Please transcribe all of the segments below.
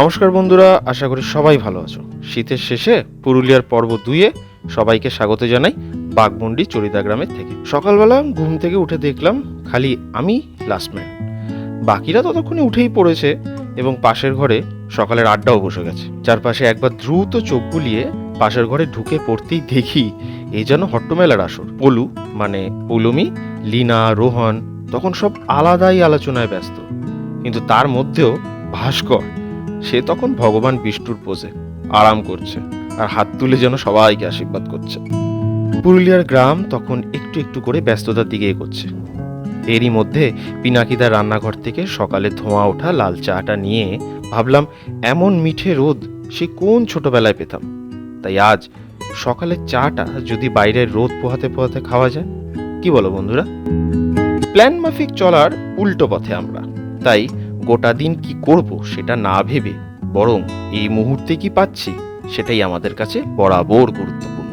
নমস্কার বন্ধুরা, আশা করি সবাই ভালো আছো। শীতের শেষে পুরুলিয়ার পর্ব দুইয়ে সবাইকে স্বাগত জানাই বাগমুন্ডি চরিদা গ্রামের থেকে। সকালবেলা ঘুম থেকে উঠে দেখলাম খালি আমি লাস্টম্যান বাকিরা ততক্ষণে উঠেই পড়েছে এবং পাশের ঘরে সকালের আড্ডাও বসে গেছে। চারপাশে একবার দ্রুত চোখ বুলিয়ে পাশের ঘরে ঢুকে পড়তেই দেখি এই যেন হট্টমেলার আসর। পলু মানে পৌলমি, লিনা, রোহন, তখন সব আলাদাই আলোচনায় ব্যস্ত। কিন্তু তার মধ্যেও ভাস্কর সে তখন ভগবান বিষ্ণুর পোজে আরাম করছে আর হাত তুলে যেন সবাইকে আশীর্বাদ করছে। পুরুলিয়ার গ্রাম তখন একটু একটু করে ব্যস্ততার দিকে এগোচ্ছে। এরই মধ্যে পিনাকিদার রান্নাঘর থেকে সকালে ধোঁয়া ওঠা লাল চাটা নিয়ে ভাবলাম, এমন মিঠে রোদ সে কোন ছোটবেলায় পেতাম? তাই আজ সকালের চাটা যদি বাইরের রোদ পোহাতে পোহাতে খাওয়া যায়, কি বলো বন্ধুরা? প্ল্যান মাফিক চলার উল্টো পথে আমরা। তাই গোটা দিন কি করব সেটা না ভেবে, বরং এই মুহূর্তে কি পাচ্ছি সেটাই আমাদের কাছে বরাবর গুরুত্বপূর্ণ।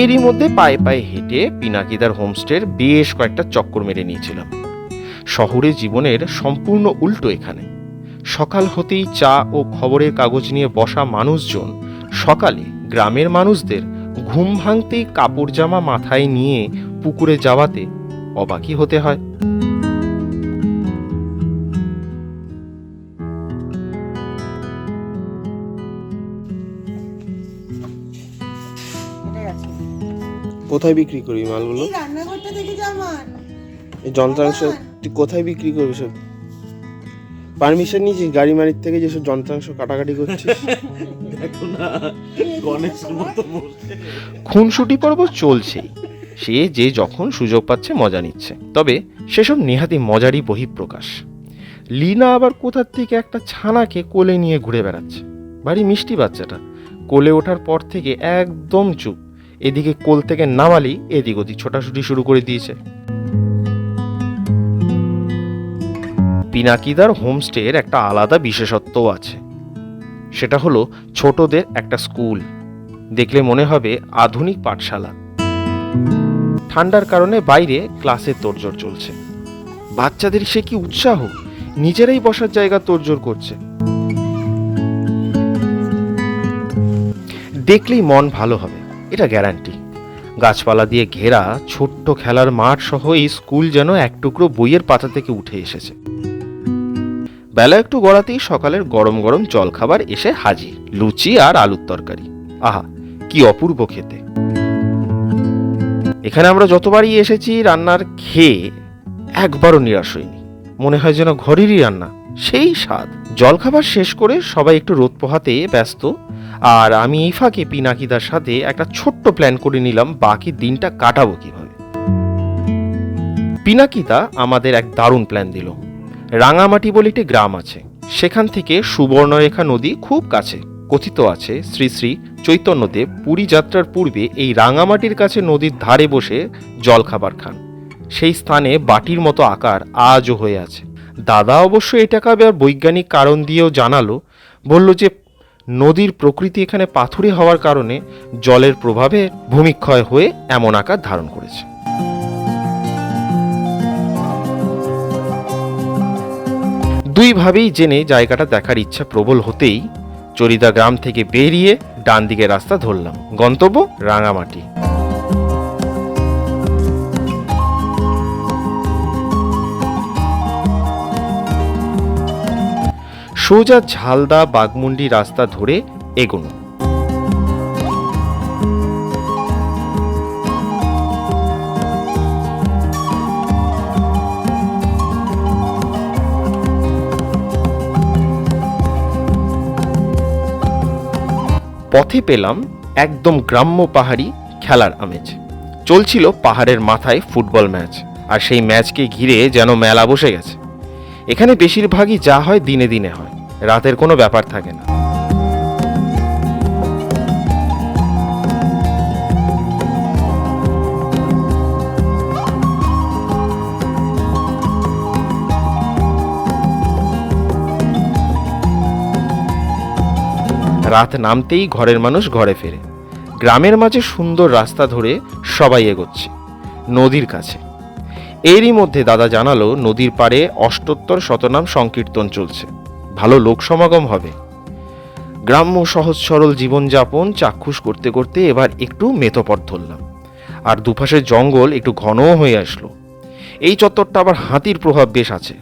এরই মধ্যে পায়ে পায়ে হেঁটে পিনাকিদার হোমস্টের বেশ কয়েকটা চক্কর মেরে নিয়েছিলাম। শহরে জীবনের সম্পূর্ণ উল্টো এখানে। সকাল হতেই চা ও খবরের কাগজ নিয়ে বসা মানুষজন সকালে গ্রামের মানুষদের ঘুম ভাঙতেই কাপড় জামা মাথায় নিয়ে পুকুরে যাওয়াতে অবাকই হতে হয়। কোথায় বিক্রি করবি মালগুলো? এই রান্নাঘরটা থেকে জামান এই যন্ত্রাংশ তুই কোথায় বিক্রি করবি সব? পারমিশন নিয়েছিস গাড়ি মারির থেকে যেসব যন্ত্রাংশ কাটাকাটি করছিস? দেখো না গণেশের মতো খুনসুটি পর্ব চলছেই। সে যে যখন সুযোগ পাচ্ছে মজা নিচ্ছে। তবে সেসব নেহাতি মজারই বহিঃপ্রকাশ। লিনা আবার কোথার থেকে একটা ছানাকে কোলে নিয়ে ঘুরে বেড়াচ্ছে। বাড়ি মিষ্টি বাচ্চাটা। কোলে ওঠার পর থেকে একদম চুপ। এদিকে কোল থেকে নামালি এদিক ওদিক ছোটাছুটি শুরু করে দিয়েছে। পিনাকিদার হোমস্টের একটা আলাদা বিশেষত্ব আছে। সেটা হলো ছোটদের একটা স্কুল। দেখলে মনে হবে আধুনিক পাঠশালা। ঠান্ডার কারণে বাইরে ক্লাসের তোড়জোড় চলছে। বাচ্চাদের সে কি উৎসাহ? নিজেরাই বসার জায়গা তোড়জোড় করছে। দেখলেই মন ভালো হবে, এটা গ্যারান্টি। গাছপালা দিয়ে ঘেরা ছোট্ট খেলার মাঠ সহ এই স্কুল যেন এক টুকরো বইয়ের পাতা থেকে উঠে এসেছে। বেলা একটু গড়াতেই সকালের গরম গরম জলখাবার এসে হাজির, লুচি আর আলুর তরকারি। আহা, কি অপূর্ব খেতে। এখানে আমরা যতবারই এসেছি, রান্নার খেয়ে একবারও নিরাশ হইনি। মনে হয় যেন ঘরেরই রান্না, সেই স্বাদ। জলখাবার শেষ করে সবাই একটু রোদ পোহাতে ব্যস্ত, আর আমি এই ফাঁকে পিনাকিদার সাথে একটা ছোট্ট প্ল্যান করে নিলাম, বাকি দিনটা কাটাবো কীভাবে। পিনাকিতা আমাদের এক দারুণ প্ল্যান দিল। রাঙামাটি বলে একটি গ্রাম আছে। সেখান থেকে সুবর্ণরেখা নদী খুব কাছে। কথিত আছে, শ্রী শ্রী চৈতন্যদেব পুরী যাত্রার পূর্বে এই রাঙামাটির কাছে নদীর ধারে বসে জলখাবার খান। সেই স্থানে বাটির মতো আকার আজও হয়ে আছে। দাদা অবশ্য এটাকে আবার বৈজ্ঞানিক কারণ দিয়েও জানালো, বলল যে নদীর প্রকৃতি এখানে পাথুরে হওয়ার কারণে জলের প্রভাবে ভূমিক্ষয় হয়ে এমন আকার ধারণ করেছে। দুইভাবেই জেনে জায়গাটা দেখার ইচ্ছা প্রবল হতেই চরিদা গ্রাম থেকে বেরিয়ে ডান দিকে রাস্তা ধরলাম। গন্তব্য রাঙামাটি। সোজা ঝালদা বাগমুন্ডি রাস্তা ধরে এগোনো। পথে পেলাম একদম গ্রাম্য পাহাড়ি খেলার আমেজ। চলছিল পাহাড়ের মাথায় ফুটবল ম্যাচ, আর সেই ম্যাচকে ঘিরে যেন মেলা বসে গেছে। এখানে বেশিরভাগই যা হয় দিনে দিনে হয়, রাতের কোনো ব্যাপার থাকে না। রাত নামতেই ঘরের মানুষ ঘরে ফেরে। গ্রামের মাঝে সুন্দর রাস্তা ধরে সবাই এগোচ্ছে, নদীর কাছে। এরই মধ্যে দাদা জানালো, নদীর পাড়ে অষ্টোত্তর শতনাম সংকীর্তন চলছে। ভালো লোক সমাগম হবে। গ্রাম্য সহজ সরল জীবনযাপন চাক্ষুষ করতে করতে এবার একটু মেতপথ ধরলাম। আর দুপাশের জঙ্গল একটু ঘনও হয়ে আসলো। এই চত্বরটা আবার হাতির প্রভাব বেশ আছে।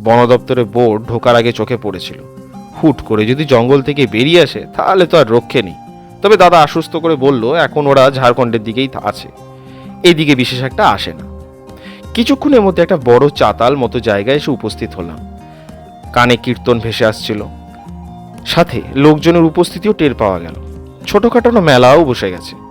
বন দপ্তরের বোর্ড ঢোকার আগে চোখে পড়েছিল। হুট করে যদি জঙ্গল থেকে বেরিয়ে আসে, তাহলে তো আর রক্ষে নেই। তবে দাদা আশ্বস্ত করে বলল, এখন ওরা ঝাড়খণ্ডের দিকেই আছে। এদিকে বিশেষ একটা আসে না। কিছুক্ষণের মধ্যে একটা বড় চাতাল মতো জায়গায় এসে উপস্থিত হলাম। কানে কীর্তন ভেসে আসছিল। সাথে লোকজনের উপস্থিতিও টের পাওয়া গেল। ছোটখাটো মেলাও বসে গেছে।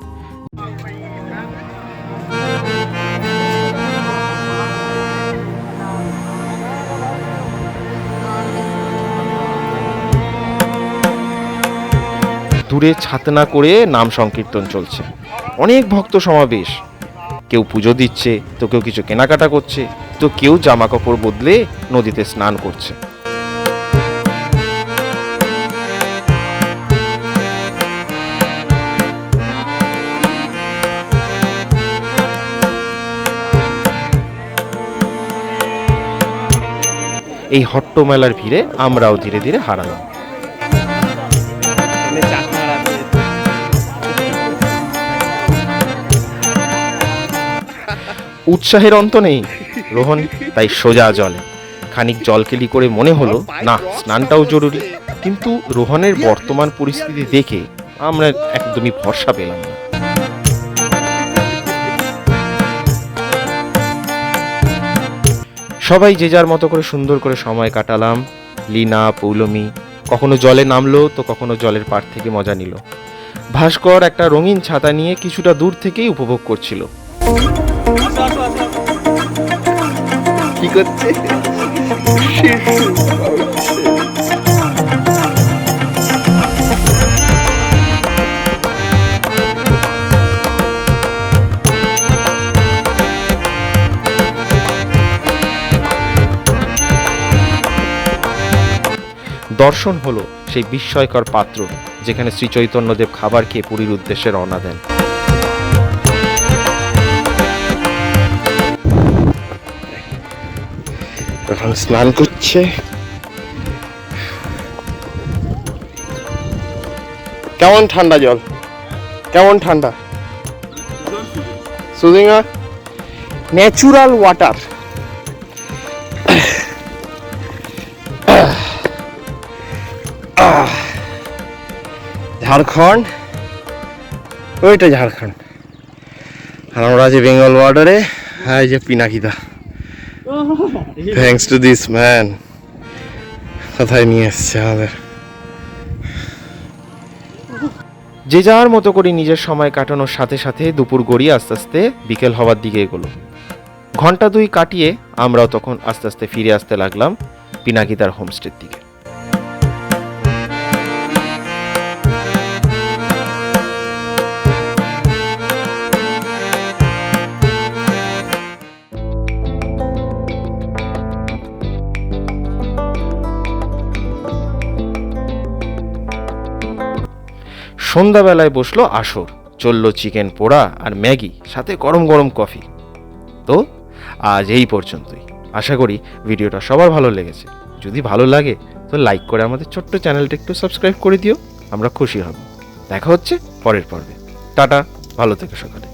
দূরে ছাতনা করে নাম সংকীর্তন চলছে। অনেক ভক্ত সমাবেশ। কেউ পুজো দিচ্ছে, তো কেউ কিছু কেনাকাটা করছে, তো কেউ জামা কাপড় বদলে নদীতে স্নান করছে। এই হট্ট মেলার ভিড়ে আমরাও ধীরে ধীরে হারালাম। উৎসাহের অন্ত নেই। রোহন তাই সোজা জলে। খানিক জলকেলি করে মনে হলো, না, স্নানটাও জরুরি। কিন্তু রোহনের বর্তমান পরিস্থিতি দেখে আমরা একদমই ভরসা পেলাম না। সবাই যে যার মতো করে সুন্দর করে সময় কাটালাম। লিনা, পৌলমি, কখনো জলে নামলো তো কখনো জলের পাড় থেকে মজা নিল। ভাস্কর একটা রঙিন ছাতা নিয়ে কিছুটা দূর থেকেই উপভোগ করছিল। কি করছে? দর্শন হলো সেই বিস্ময়কর পাত্র যেখানে শ্রী চৈতন্যদেব খাবার খেয়ে পুরীর উদ্দেশ্যে রওনা দেন। এখন স্নান করছে। কেমন ঠান্ডা জল? কেমন ঠান্ডা? সুদিঙ্গা ন্যাচুরাল ওয়াটার ঝাড়খণ্ড? ওইটা ঝাড়খণ্ড। আর আমরা আছি বেঙ্গল বর্ডারে হ্যাঁ যে পিনাকিদা। থ্যাঙ্কস টু দিস ম্যান কোথায় নিয়ে এসছে আমাদের যে যাওয়ার মতো করে নিজের সময় কাটানোর সাথে সাথে দুপুর গড়িয়ে আস্তে আস্তে বিকেল হওয়ার দিকে এগোলো। ঘণ্টা দুই কাটিয়ে আমরাও তখন আস্তে আস্তে ফিরে আসতে লাগলাম পিনাকিতার হোমস্টের দিকে। সন্ধ্যাবেলায় বসল আসর, চলল চিকেন পোড়া আর ম্যাগি, সাথে গরম গরম কফি। তো, আজ এই পর্যন্তই। আশা করি ভিডিওটা সবার ভালো লেগেছে। যদি ভালো লাগে, তো লাইক করে আমাদের ছোট্ট চ্যানেলটা একটু সাবস্ক্রাইব করে দিও, আমরা খুশি হব। দেখা হচ্ছে পরের পর্বে। টাটা, ভালো থেকো সকালে।